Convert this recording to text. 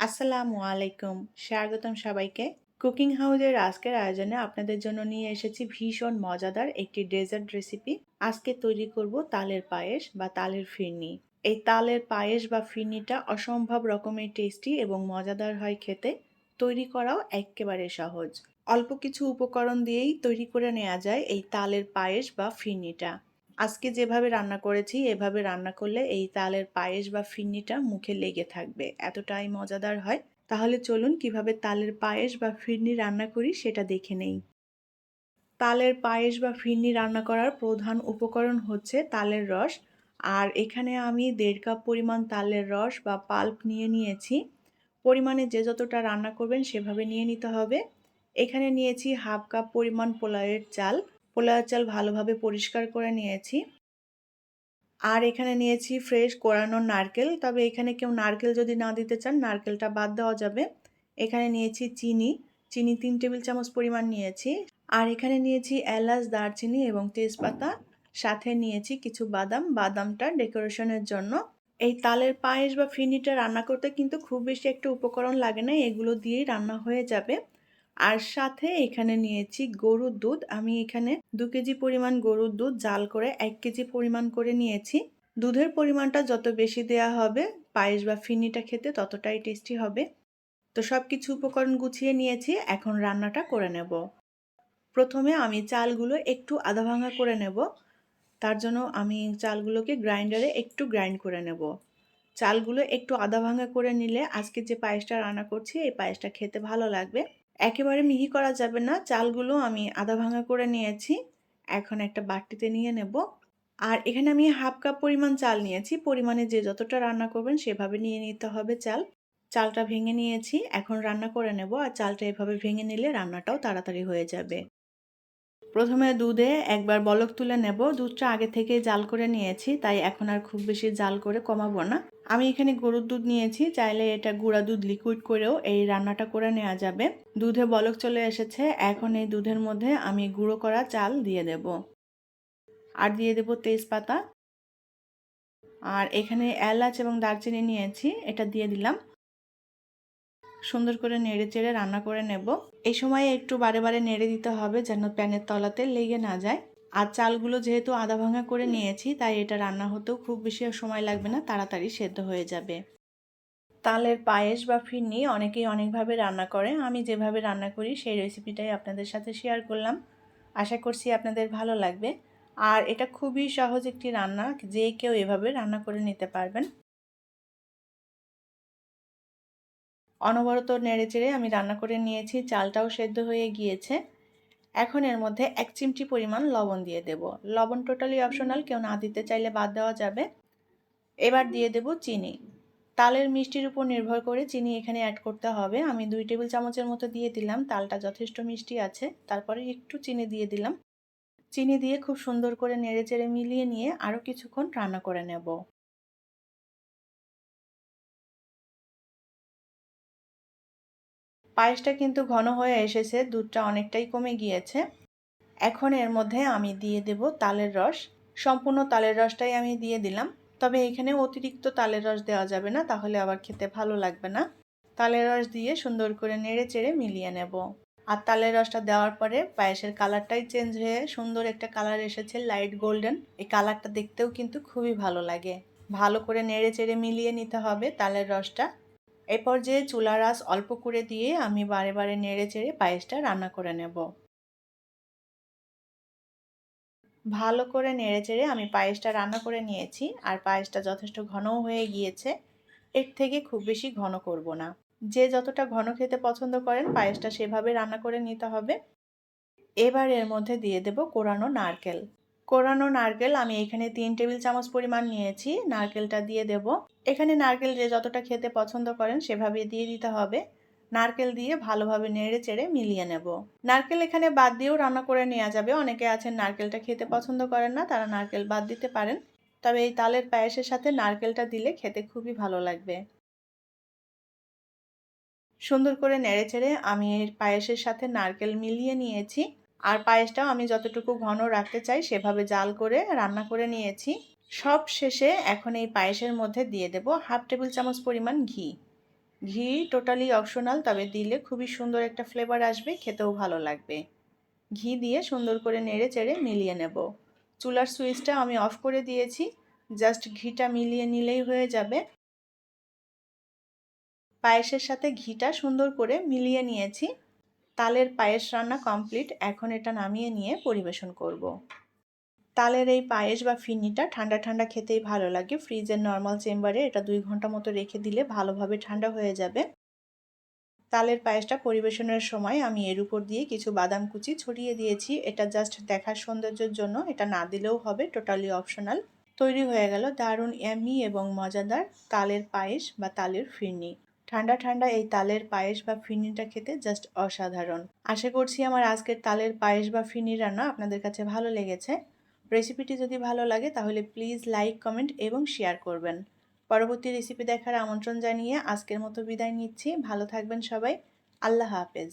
আসসালামু আলাইকুম। স্বাগতম সবাইকে। কুকিং হাউসের আজকের আয়োজনে আপনাদের জন্য নিয়ে এসেছি ভীষণ মজাদার একটি ডেজার্ট রেসিপি। আজকে তৈরি করব তালের পায়েস বা তালের ফিরনি। এই তালের পায়েস বা ফিরনিটা অসম্ভব রকমের টেস্টি এবং মজাদার হয় খেতে। তৈরি করাও একেবারে সহজ। অল্প কিছু উপকরণ দিয়েই তৈরি করে নেওয়া যায় এই তালের পায়েস বা ফিরনিটা। আজকে যেভাবে রান্না করেছি, এভাবে রান্না করলে এই তালের পায়েস বা ফিরনিটা মুখে লেগে থাকবে। এতটাই মজাদার হয়। তাহলে চলুন কীভাবে তালের পায়েস বা ফিরনি রান্না করি সেটা দেখে নেই। তালের পায়েস বা ফিরনি রান্না করার প্রধান উপকরণ হচ্ছে তালের রস। আর এখানে আমি দেড় কাপ পরিমাণ তালের রস বা পাল্প নিয়ে নিয়েছি। পরিমাণে যে যতটা রান্না করবেন সেভাবে নিয়ে নিতে হবে। এখানে নিয়েছি হাফ কাপ পরিমাণ পোলাওয়ের চাল। পোলাও চাল ভালোভাবে পরিষ্কার করে নিয়েছি। আর এখানে নিয়েছি ফ্রেশ কোরানো নারকেল। তবে এখানে কেউ নারকেল যদি না দিতে চান, নারকেলটা বাদ দেওয়া যাবে। এখানে নিয়েছি চিনি। চিনি তিন টেবিল চামচ পরিমাণ নিয়েছি। আর এখানে নিয়েছি এলাচ, দারচিনি এবং তেজপাতা। সাথে নিয়েছি কিছু বাদাম। বাদামটা ডেকোরেশনের জন্য। এই তালের পায়েস বা ফিনিটা রান্না করতে কিন্তু খুব বেশি একটা উপকরণ লাগে না। এগুলো দিয়েই রান্না হয়ে যাবে। আর সাথে এখানে নিয়েছি গরুর দুধ। আমি এখানে দু কেজি পরিমাণ গরুর দুধ জাল করে এক কেজি পরিমাণ করে নিয়েছি। দুধের পরিমাণটা যত বেশি দেয়া হবে, পায়েস বা ফিনিটা খেতে ততটাই টেস্টি হবে। তো সব কিছু উপকরণ গুছিয়ে নিয়েছি, এখন রান্নাটা করে নেব। প্রথমে আমি চালগুলো একটু আধা ভাঙা করে নেব। তার জন্য আমি চালগুলোকে গ্রাইন্ডারে একটু গ্রাইন্ড করে নেব। চালগুলো একটু আধা ভাঙা করে নিলে আজকে যে পায়েসটা রান্না করছি, এই পায়েসটা খেতে ভালো লাগবে। একেবারে মিহি করা যাবে না। চালগুলো আমি আধা ভাঙা করে নিয়েছি। এখন একটা বাটিতে নিয়ে নেব। আর এখানে আমি হাফ কাপ পরিমাণ চাল নিয়েছি। পরিমাণে যে যতটা রান্না করবেন সেভাবে নিয়ে নিতে হবে চাল। চালটা ভেঙে নিয়েছি। এখন রান্না করে নেব। আর চালটা এভাবে ভেঙে নিলে রান্নাটাও তাড়াতাড়ি হয়ে যাবে। প্রথমে দুধে একবার বলক তুলে নেব। দুধটা আগে থেকে জাল করে নিয়েছি। তাই এখন আর খুব বেশি জাল করে কমাবো না। আমি এখানে গরুর দুধ নিয়েছি, চাইলে এটা গুঁড়া দুধ লিকুইড করেও এই রান্নাটা করে নেওয়া যাবে। দুধে বলক চলে এসেছে, এখন এই দুধের মধ্যে আমি গুঁড়ো করা চাল দিয়ে দেব। আর দিয়ে দেব তেজপাতা। আর এখানে এলাচ এবং দারচিনি নিয়েছি, এটা দিয়ে দিলাম। সুন্দর করে নেড়ে চেড়ে রান্না করে নেব। এই সময় একটু বারে বারে নেড়ে দিতে হবে যেন প্যানের তলাতে লেগে না যায়। আর চালগুলো যেহেতু আধা ভাঙা করে নিয়েছি, তাই এটা রান্না হতেও খুব বেশি সময় লাগবে না, তাড়াতাড়ি সেদ্ধ হয়ে যাবে। তালের পায়েস বা ফিরনি অনেকেই অনেকভাবে রান্না করে, আমি যেভাবে রান্না করি সেই রেসিপিটাই আপনাদের সাথে শেয়ার করলাম। আশা করছি আপনাদের ভালো লাগবে। আর এটা খুবই সহজ একটি রান্না, যে কেউ এভাবে রান্না করে নিতে পারবেন। অনবরত নেড়ে চেড়ে আমি রান্না করে নিয়েছি, চালটাও সেদ্ধ হয়ে গিয়েছে। এখন এর মধ্যে এক চিমটি পরিমাণ লবণ দিয়ে দেব। লবণ টোটালি অপশনাল কেউ না দিতে চাইলে বাদ দেওয়া যাবে। এবার দিয়ে দেব চিনি। তালের মিষ্টির উপর নির্ভর করে চিনি এখানে অ্যাড করতে হবে। আমি দুই টেবিল চামচের মতো দিয়ে দিলাম। তালটা যথেষ্ট মিষ্টি আছে। তারপরে একটু চিনি দিয়ে দিলাম। চিনি দিয়ে খুব সুন্দর করে নেড়ে চেড়ে মিলিয়ে নিয়ে আরও কিছুক্ষণ রান্না করে নেব। পায়েসটা কিন্তু ঘন হয়ে এসেছে, দুধটা অনেকটাই কমে গিয়েছে। এখন এর মধ্যে আমি দিয়ে দেব তালের রস। সম্পূর্ণ তালের রসটাই আমি দিয়ে দিলাম। তবে এখানে অতিরিক্ত তালের রস দেওয়া যাবে না, তাহলে আবার খেতে ভালো লাগবে না। তালের রস দিয়ে সুন্দর করে নেড়ে চেড়ে মিলিয়ে নেব। আর তালের রসটা দেওয়ার পরে পায়েসের কালারটাই চেঞ্জ হয়ে সুন্দর একটা কালার এসেছে, লাইট গোল্ডেন। এই কালারটা দেখতেও কিন্তু খুবই ভালো লাগে। ভালো করে নেড়ে চেড়ে মিলিয়ে নিতে হবে তালের রসটা। এ পর্যায়ে চুলার আঁচ অল্প করে দিয়ে আমি বারে বারে নেড়ে চেড়ে পায়েসটা রান্না করে নেব। ভালো করে নেড়ে চেড়ে আমি পায়েসটা রান্না করে নিয়েছি আর পায়েসটা যথেষ্ট ঘনও হয়ে গিয়েছে। এর থেকে খুব বেশি ঘন করব না। যে যতটা ঘন খেতে পছন্দ করেন পায়েসটা সেভাবে রান্না করে নিতে হবে। এবার এর মধ্যে দিয়ে দেব কোরানো নারকেল। কোরানো নারকেল, আমি এখানে তিন টেবিল চামচ পরিমাণ নিয়েছি। নারকেলটা দিয়ে দেব। এখানে নারকেল যে যতটা খেতে পছন্দ করেন সেভাবে দিয়ে দিতে হবে। নারকেল দিয়ে ভালোভাবে নেড়ে চেড়ে মিলিয়ে নেব। নারকেল এখানে বাদ দিয়েও রান্না করে নেওয়া যাবে। অনেকে আছেন নারকেলটা খেতে পছন্দ করেন না, তারা নারকেল বাদ দিতে পারেন। তবে এই তালের পায়েসের সাথে নারকেলটা দিলে খেতে খুবই ভালো লাগবে। সুন্দর করে নেড়ে চেড়ে আমি এর পায়েসের সাথে নারকেল মিলিয়ে নিয়েছি। আর পায়েসটাও আমি যতটুকু ঘন রাখতে চাই সেভাবে জাল করে রান্না করে নিয়েছি। সব শেষে এখন এই পায়েসের মধ্যে দিয়ে দেব হাফ টেবিল চামচ পরিমাণ ঘি। ঘি টোটালি অপশনাল, তবে দিলে খুবই সুন্দর একটা ফ্লেভার আসবে, খেতেও ভালো লাগবে। ঘি দিয়ে সুন্দর করে নেড়ে চেড়ে মিলিয়ে নেব। চুলার সুইচটা আমি অফ করে দিয়েছি, জাস্ট ঘিটা মিলিয়ে নিলেই হয়ে যাবে। পায়েসের সাথে ঘিটা সুন্দর করে মিলিয়ে নিয়েছি। তালের পায়েস রান্না কমপ্লিট এখন এটা নামিয়ে নিয়ে পরিবেশন করব। তালের এই পায়েস বা ফিনিটা ঠান্ডা ঠান্ডা খেতেই ভালো লাগে। ফ্রিজের নর্মাল চেম্বারে এটা দুই ঘণ্টা মতো রেখে দিলে ভালোভাবে ঠান্ডা হয়ে যাবে। তালের পায়েসটা পরিবেশনের সময় আমি এর উপর দিয়ে কিছু বাদাম কুচি ছড়িয়ে দিয়েছি। এটা জাস্ট দেখার সৌন্দর্যের জন্য। এটা না দিলেও হবে টোটালি অপশনাল তৈরি হয়ে গেল দারুণ এমি এবং মজাদার তালের পায়েস বা তালের ফিরনি। ঠান্ডা ঠান্ডা এই তালের পায়েস বা ফিনিটা খেতে জাস্ট অসাধারণ। আশা করছি আমার আজকের তালের পায়েস বা ফিনি রান্না আপনাদের কাছে ভালো লেগেছে। রেসিপিটি যদি ভালো লাগে তাহলে প্লিজ লাইক কমেন্ট এবং শেয়ার করবেন। পরবর্তী রেসিপি দেখার আমন্ত্রণ জানিয়ে আজকের মতো বিদায় নিচ্ছি। ভালো থাকবেন সবাই। আল্লাহ হাফেজ।